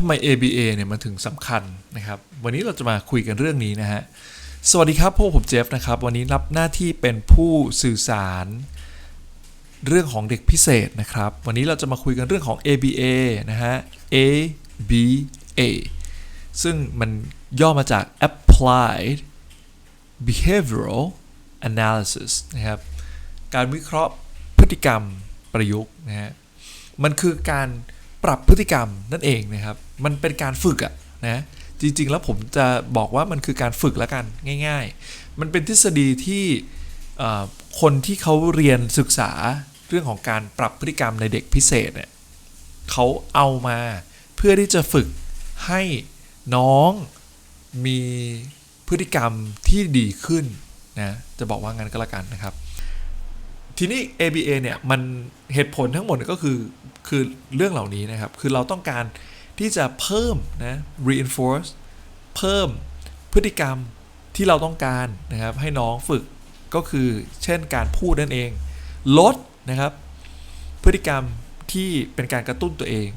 ำไม ABA เนี่ยมันถึงสำคัญนะครับ วันนี้เราจะมาคุยกันเรื่องนี้นะฮะ สวัสดีครับพวกผมเจฟนะครับ วันนี้รับหน้าที่เป็นผู้สื่อสาร เรื่องของเด็กพิเศษนะครับ วันนี้เราจะมาคุยกันเรื่องของ ABA นะฮะ ABA ซึ่งมันย่อมาจาก Applied Behavioral Analysis นะครับ การวิเคราะห์พฤติกรรมประยุกต์นะฮะ มันคือการปรับพฤติกรรมนั่นเองนะครับ มันเป็นการฝึกอะนะจริง ๆ แล้วผมจะบอกว่ามันคือการฝึกแล้วกันง่าย ๆ มันเป็นทฤษฎีที่คนที่เขาเรียนศึกษาเรื่องของการปรับพฤติกรรมในเด็กพิเศษเนี่ยเขาเอามาเพื่อที่จะฝึกให้น้องมีพฤติกรรมที่ดีขึ้นนะจะบอกว่างั้นก็แล้วกันนะครับ ทีนี้ ABA เนี่ยมันเหตุผลทั้งหมดก็คือคือเรื่องเหล่านี้นะครับ คือเราต้องการ ที่จะเพิ่มนะ reinforce เพิ่มพฤติกรรมที่เราต้องการนะครับ ให้น้องฝึกก็คือเช่นการพูดนั่นเอง ลดนะครับ พฤติกรรมที่เป็นการกระตุ้นตัวเอง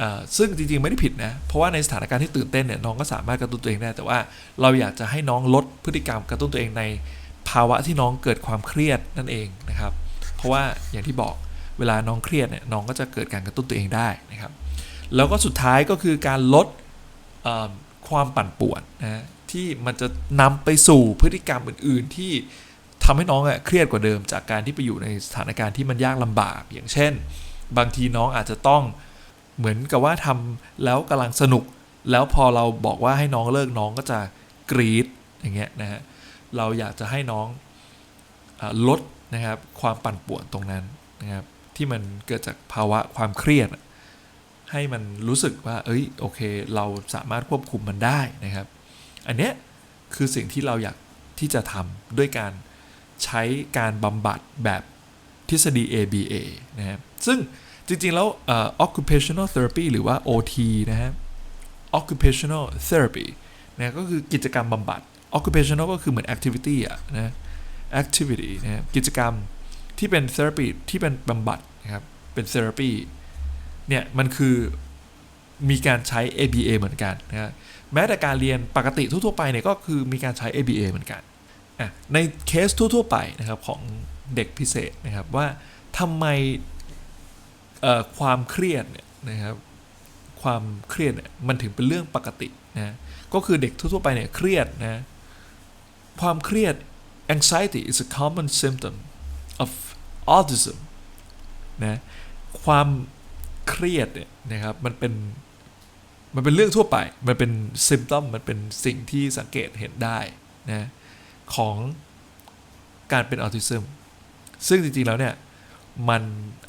อซึ่งจริงๆไม่ได้ผิดนะ เพราะว่าในสถานการณ์ที่ตื่นเต้นเนี่ยน้องก็สามารถกระตุ้นตัวเองได้แต่ว่าเราอยากจะให้น้องลดพฤติกรรมกระตุ้นตัวเองในภาวะที่น้องเกิดความเครียดนั่นเองนะครับ เพราะว่าอย่างที่บอกเวลาน้องเครียดเนี่ยน้องก็จะเกิดการกระตุ้นตัวเองได้นะครับ แล้วก็สุดท้ายก็คือการลดความปั่นป่วนนะที่มันจะนำไปสู่พฤติกรรมอื่น ๆ ที่ทำให้น้องอะเครียดกว่าเดิม จากการที่ไปอยู่ในสถานการณ์ที่มันยากลำบาก อย่างเช่น บางทีน้องอาจจะต้องเหมือนกับว่าทำแล้วกำลังสนุก แล้วพอเราบอกว่าให้น้องเลิกน้องก็จะกรีดอย่างเงี้ยนะฮะเราอยากจะให้น้องอลดนะครับความปั่นป่วนตรงนั้นนะครับที่มันเกิดจากภาวะความเครียด ให้มันรู้สึกว่า เอ้ยโอเค เราสามารถควบคุมมันได้นะครับ อันเนี้ยคือสิ่งที่เราอยากที่จะทำด้วยการใช้การบำบัดแบบทฤษฎี ABA นะครับซึ่งจริง ๆ แล้ว occupational therapy หรือว่า OT นะฮะ occupational therapy นะก็คือกิจกรรมบำบัด occupational ก็คือเหมือน activity อะนะ activity นะกิจกรรมที่เป็น therapy ที่เป็นบำบัดนะครับ เป็น therapy เนี่ยมันคือมีการใช้ ABA เหมือนกันนะฮะแม้แต่การเรียนปกติทั่วๆไปเนี่ยก็คือมีการใช้ ABA เหมือนกันอะในเคสทั่วๆไปนะครับของเด็กพิเศษนะครับว่าทำไมความเครียดเนี่ยนะครับความเครียดเนี่ยมันถึงเป็นเรื่องปกตินะก็คือเด็กทั่วๆไปเนี่ยเครียดนะความเครียด anxiety is a common symptom of autism นะความ เครียดเนี่ยนะครับมันเป็นมันเป็นเรื่องทั่วไป มันเป็นซิม t อมมันเป็นสิ่งที่สังเกตเห็นได้นะของการเป็นออทิซึมซึ่งจริงๆแล้วเนี่ยมัน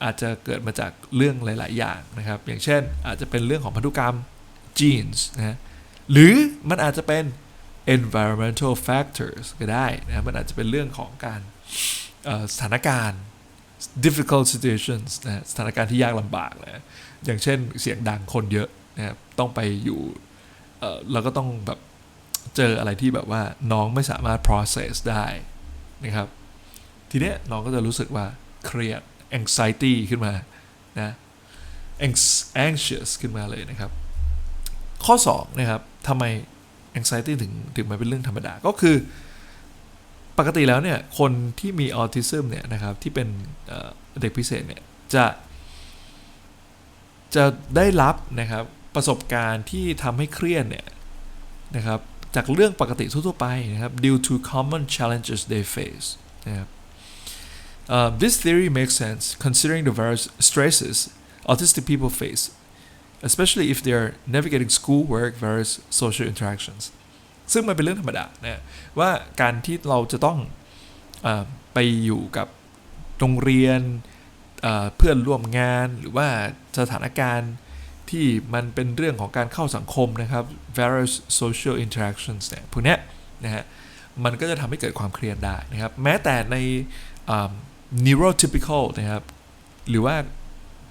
อาจจะเกิดมาจากเรื่องหลาย ๆ อย่างนะครับ อย่างเช่นอาจจะเป็นเรื่องของพันธุกรรม genes นะหรือมันอาจจะเป็น environmental factors ก็ได้นะมันอาจจะเป็นเรื่องของการสถานการณ์ difficult situations นะสถานการณ์ที่ยากลำบากนะอย่างเช่นเสียงดังคนเยอะนะครับต้องไปอยู่เราก็ต้องแบบเจออะไรที่แบบว่าน้องไม่สามารถ process ได้นะครับ ทีเนี้ยน้องก็จะรู้สึกว่าเครียด anxiety ขึ้นมานะ anxious ขึ้นมาเลยนะครับ ข้อ 2 นะครับทำไม anxiety ถึงถึงมาเป็นเรื่องธรรมดาก็คือ ปกติแล้วเนี่ยคนที่มีออทิซึมเนี่ยนะครับที่เป็นเด็กพิเศษเนี่ยจะจะได้รับนะครับประสบการณ์ที่ทำให้เครียดเนี่ยนะครับจากเรื่องปกติทั่วไปนะครับ due to common challenges they face นะครับ Uh, this theory makes sense considering the various stresses autistic people face, especially if they are navigating schoolwork, various social interactions. ซึ่งมันเป็นเรื่องธรรมดานะว่าการที่เราจะต้องอไปอยู่กับโรงเรียนเพื่อนร่วมงานหรือว่าสถานการณ์ที่มันเป็นเรื่องของการเข้าสังคมนะครับ various social interactions เนี่ยพวกเนี้ยนะฮะมันก็จะทำให้เกิดความเครียดได้นะครับ แม้แต่ใน neurotypical นะครับ หรือว่า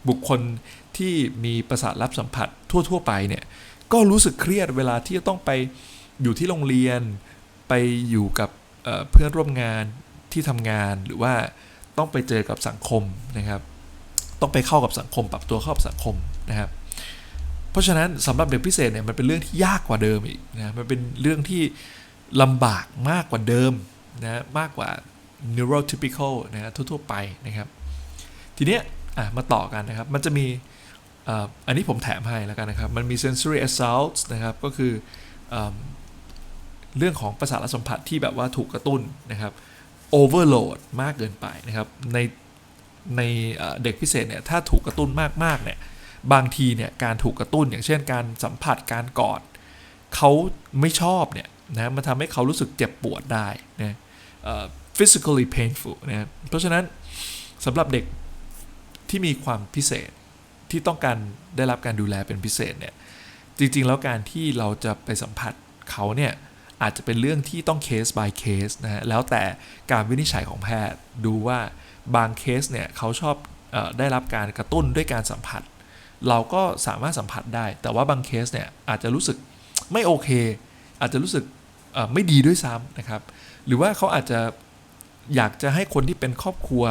บุคคลที่มีประสาทรับสัมผัสทั่ว ๆ ไปเนี่ย ก็รู้สึกเครียดเวลาที่จะต้องไป อยู่ที่โรงเรียนไปอยู่กับเพื่อนร่วมงานที่ทำงานหรือว่าต้องไปเจอกับสังคมนะครับ ต้องไปเข้ากับสังคม ปรับตัวเข้ากับสังคมนะครับ เพราะฉะนั้นสำหรับเด็กพิเศษเนี่ยมันเป็นเรื่องที่ยากกว่าเดิมอีกนะมันเป็นเรื่องที่ลำบากมากกว่าเดิมนะมากกว่า neurotypical นะทั่วๆไปนะครับ ทีเนี้ยมาต่อกันนะครับมันจะมีอันนี้ผมแถมให้แล้วกันนะครับ มันมี sensory assaults นะครับก็คือ เรื่องของประสาทสัมผัสที่แบบว่าถูกกระตุ้นนะครับ overload มากเกินไปนะครับในในเด็กพิเศษเนี่ยถ้าถูกกระตุ้นมากๆเนี่ยบางทีเนี่ยการถูกกระตุ้นอย่างเช่นการสัมผัสการกอดเขาไม่ชอบเนี่ยนะมันทำให้เขารู้สึกเจ็บปวดได้นะ physically painful นะเพราะฉะนั้นสำหรับเด็กที่มีความพิเศษที่ต้องการได้รับการดูแลเป็นพิเศษเนี่ยจริงๆ แล้วการที่เราจะไปสัมผัสเขาเนี่ย อาจจะเป็นเรื่องที่ต้องเคส by เคสนะฮะแล้วแต่การวินิจฉัยของแพทย์ดูว่าบางเคสเนี่ยเขาชอบอได้รับการกระตุ้นด้วยการสัมผัส เราก็สามารถสัมผัสได้ แต่ว่าบางเคสเนี่ยอาจจะรู้สึกไม่โอเค อาจจะรู้สึกไม่ดีด้วยซ้ำนะครับ หรือว่าเขาอาจจะอยากจะให้คนที่เป็นครอบครัว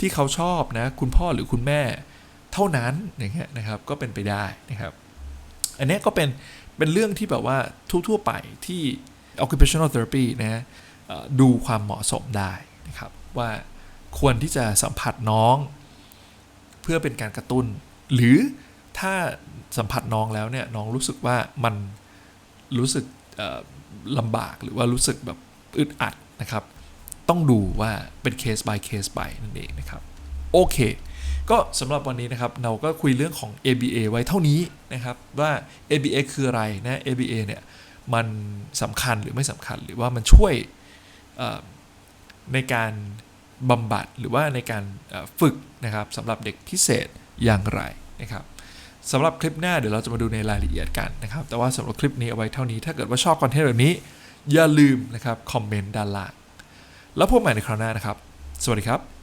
ที่เขาชอบนะคุณพ่อหรือคุณแม่เท่านั้นอย่างเงี้ยนะครับก็เป็นไปได้นะครับ อันนี้ก็เป็นเป็นเรื่องที่แบบว่าทั่วๆไปที่ occupational therapy นะเอ่อดูความเหมาะสมได้นะครับว่าควรที่จะสัมผัสน้อง เพื่อเป็นการกระตุ้น หรือถ้าสัมผัสน้องแล้วเนี่ยน้องรู้สึกว่ามันรู้สึกลำบากหรือว่ารู้สึกแบบอึดอัดนะครับ ต้องดูว่าเป็นเคส by เคส by นั่นเองนะครับโอเค ก็สำหรับวันนี้นะครับเราก็คุยเรื่องของ ABA ไว้เท่านี้นะครับว่า ABA คืออะไรนะ ABA เนี่ย มันสำคัญหรือไม่สำคัญ หรือว่ามันช่วยในการบำบัดหรือว่าในการฝึกนะครับสำหรับเด็กพิเศษอย่างไรนะครับสำหรับคลิปหน้าเดี๋ยวเราจะมาดูในรายละเอียดกันนะครับ แต่ว่าสำหรับคลิปนี้เอาไว้เท่านี้ ถ้าเกิดว่าชอบคอนเทนต์แบบนี้ อย่าลืมนะครับคอมเมนต์ด้านล่างแล้วพบใหม่ในคราวหน้านะครับ สวัสดีครับ